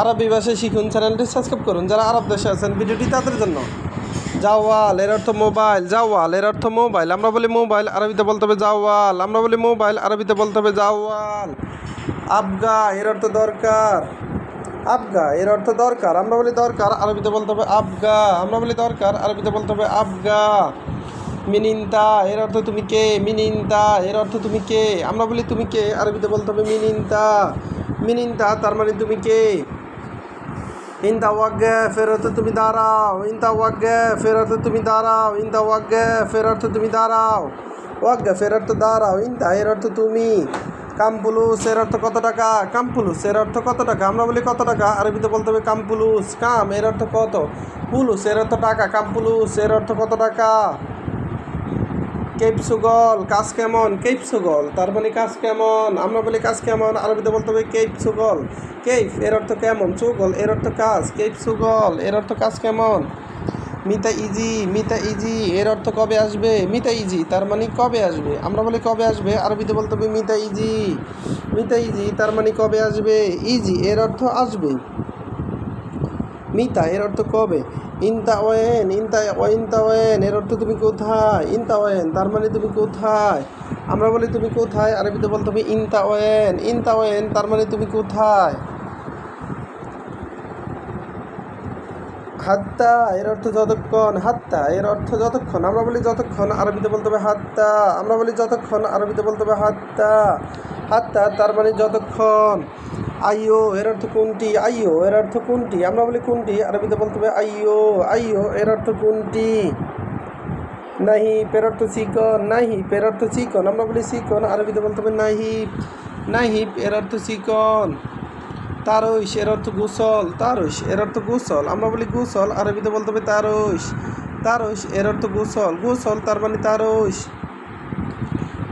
আরবি ভাষায় শিখুন চ্যানেলটি সাবস্ক্রাইব করুন। যারা আরব দেশে আছেন, ভিডিওটি তাদের জন্য। জাওয়াল, এর অর্থ মোবাইল, জাওয়াল, এর অর্থ মোবাইল। আমরা বলি মোবাইল, আরবিতে বলতে হবে জাওয়াল। আমরা বলি মোবাইল, আরবিতে বলতে হবে জাওয়াল। আবগা, এর অর্থ দরকার। আবগা, এর অর্থ দরকার। আমরা বলি দরকার, আরবিতে বলতে হবে আবগা। আমরা বলি দরকার, আরবিতে বলতে হবে আবগা। মিনিন্তা, এর অর্থ তুমি কে? মিনিন্তা, এর অর্থ তুমি কে? আমরা বলি তুমি কে? আরবিতে বলতে হবে মিনিন্তা। মিনিন্তা, তার মানে তুমি কে? ইনতা ওয়াগ্গে ফের অর্থ তুমি দাঁড়াও। ইনতা ওয়াগ্গে ফের অর্থ তুমি দাঁড়াও। ইনতা ওয়াগ্গে ফের অর্থ তুমি দাঁড়াও। ওয়াগ্গে ফের অর্থ দাঁড়াও। ইনতা এর অর্থ তুমি। কামপুলুস, এর অর্থ কত টাকা? কামপুলুস, এর অর্থ কত টাকা? আমরা বলি কত টাকা? আরবিতে বলতে হবে কামপুলুস। কাম, এর অর্থ কত? পুলুস, এর অর্থ টাকা। কামপুলুস, এর অর্থ কত টাকা? কেপ সুগল, কাজ কেমন? কেপ সুগল, তার মানে কাজ কেমন? আমরা বলি কাজ কেমন, আরবিতে বলতে হবে কেপ সুগল। কেপ, এর অর্থ কেমন? সুগল, এর অর্থ কাজ। কেপ সুগল, এর অর্থ কাজ কেমন? মিতা ইজি মিতা ইজি, এর অর্থ কবে আসবে? মিতা ইজি, তার মানে কবে আসবে? আমরা বলি কবে আসবে? আরবিতে বলতে হবে মিতা ইজি। মিতা ইজি, তার মানে কবে আসবে? ইজি, এর অর্থ আসবে মিতা এর অর্থ কবে? ইনতা ওয়েন ইনতা ইনতা ওয়েন এর অর্থ তুমি কোথায়? ইনতা ওয়েন তার মানে তুমি কোথায়? আমরা বলি তুমি কোথায়, আরবিতে বলতে হবে ইনতা ওয়েন ইনতা ওয়েন তার মানে তুমি কোথায়? হাত্তা, এর অর্থ যতক্ষণ, হাত্তা, এর অর্থ যতক্ষণ, আমরা বলি যতক্ষণ, আরবিতে বলতে হবে হাত্তা, আমরা বলি যতক্ষণ, আরবিতে বলতে হবে হাত্তা। হাত্তা, তার মানে যতক্ষণ। আইও এর অর্থ কোনটি? আইও এর অর্থ কোনটি? আমরা বলি কোনটি? আরবিতে বলতে হবে আইও আইও এর অর্থ কোনটি? নাহি পের অর্থ চিকন নাহি পের অর্থ চিকন। আমরা বলি চিকন, আরবিতে বলতে হবে নাহি নাহি এর অর্থ চিকন। তারইশ, এর অর্থ গোসল। তারইশ, এর অর্থ গোসল। আমরা বলি গোসল, আরবিতে বলতে হবে তারইশ। তারইশ, এর অর্থ গোসল। গোসল, তার মানে তারইশ।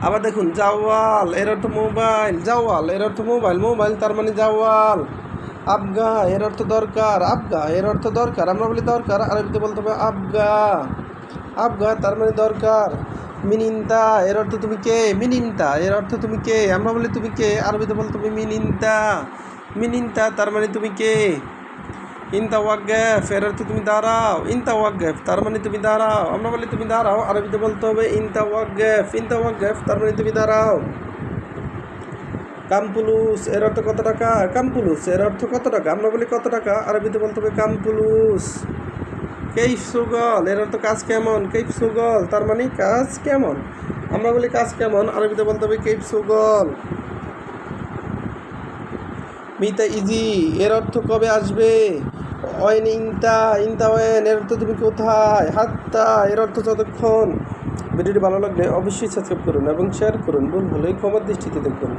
আবার দেখুন, জাওয়াল, এর অর্থ মোবাইল, জাওয়াল, এর অর্থ মোবাইল মোবাইল তার মানে জাওয়াল। আবগা, এর অর্থ দরকার, আবগা, এর অর্থ দরকার। আমরা বলি দরকার আরবিতে বলতে হবে আবগা। আবগা তার মানে দরকার। মিনিন্তা, এর অর্থ তুমি কে? মিনিন্তা, এর অর্থ তুমি কে? আমরা বলি তুমি কে? আরবিতে বলতে হবে মিনিন্তা। মিনিন্তা তার মানে তুমি কে? ইনতা ওয়াগ্যাফ এর অর্থ তুমি দাঁড়াও, ইনতা ওয়াগ্যাফ তার মানে তুমি দাঁড়াও, আমরা বলি তুমি দাঁড়াও, আরবিতে বলতে হবে ইনতা ওয়াগ্যাফ ইনতা ওয়াগ্যাফ তার মানে তুমি দাঁড়াও। কামপুলুস, এর অর্থ কত টাকা? কামপুলুস, এর অর্থ কত টাকা? আমরা বলি কত টাকা? আরবিতে বলতে হবে কামপুলুস। কেইফ সুগল, এর অর্থ কাজ কেমন? কেইফ সুগল তার মানে কাজ কেমন? আমরা বলি কাজ কেমন? আরবিতে বলতে হবে কেইফ সুগল। মিতা ইজি, এর অর্থ কবে আসবে? অয়েন ইনতা ইনতা অয়েন এর অর্থ তুমি কোথায়? হাত্তা, এর অর্থ যতক্ষণ। ভিডিওটি ভালো লাগলে অবশ্যই সাবস্ক্রাইব করুন এবং শেয়ার করুন। ভুল ভালোই ক্ষমার দৃষ্টিতে দেখুন।